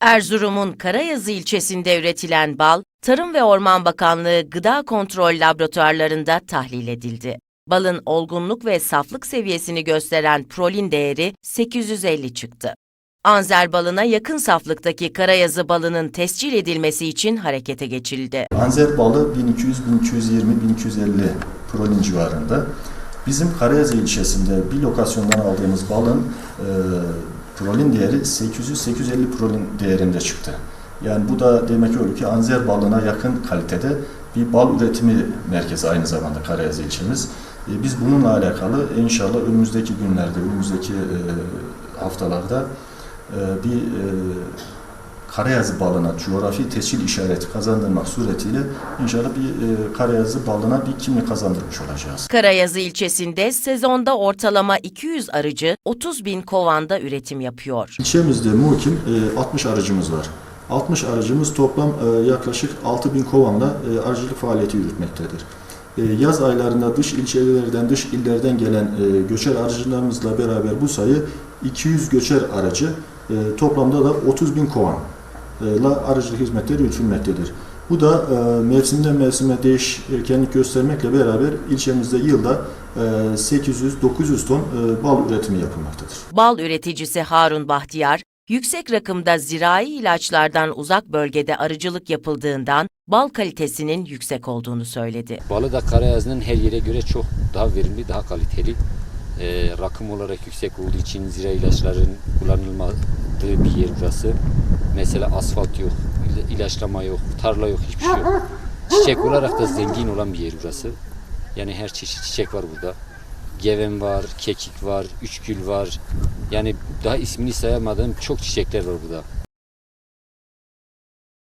Erzurum'un Karayazı ilçesinde üretilen bal, Tarım ve Orman Bakanlığı Gıda Kontrol Laboratuvarlarında tahlil edildi. Balın olgunluk ve saflık seviyesini gösteren prolin değeri 850 çıktı. Anzer balına yakın saflıktaki Karayazı balının tescil edilmesi için harekete geçildi. Anzer balı 1200, 1220, 1250 prolin civarında. Bizim Karayazı ilçesinde bir lokasyondan aldığımız balın e, prolin değeri 800-850 prolin değerinde çıktı. Yani bu da demek oluyor ki Anzer balına yakın kalitede bir bal üretimi merkezi aynı zamanda Karayazı ilçemiz. E, biz bununla alakalı inşallah önümüzdeki günlerde, önümüzdeki e, haftalarda e, bir e, Karayazı balına coğrafi tescil işareti kazandırmak suretiyle inşallah bir e, Karayazı balına bir kimlik kazandırmış olacağız. Karayazı ilçesinde sezonda ortalama 200 arıcı 30 bin kovanda üretim yapıyor. İlçemizde muhkim e, 60 arıcımız var. 60 arıcımız toplam e, yaklaşık 6000 kovanla e, arıcılık faaliyeti yürütmektedir. E, Yaz aylarında dış ilçelerden, dış illerden gelen göçer arıcılarımızla beraber bu sayı 200 göçer aracı toplamda da 30 bin kovanla arıcılık hizmetleri yürütülmektedir. Bu da e, mevsimden mevsime değişkenlik göstermekle beraber ilçemizde yılda e, 800-900 ton e, bal üretimi yapılmaktadır. Bal üreticisi Harun Bahtiyar, yüksek rakımda zirai ilaçlardan uzak bölgede arıcılık yapıldığından bal kalitesinin yüksek olduğunu söyledi. Balı da Karayazı'nın her yere göre çok daha verimli, daha kaliteli. Ee, rakım olarak yüksek olduğu için zira ilaçların kullanılmadığı bir yer burası. Mesela asfalt yok, ila- ilaçlama yok, tarla yok, hiçbir şey yok. Çiçek olarak da zengin olan bir yer burası. Yani her çeşit çiçek var burada. Geven var, kekik var, üçgül var. Yani daha ismini sayamadığım çok çiçekler var burada.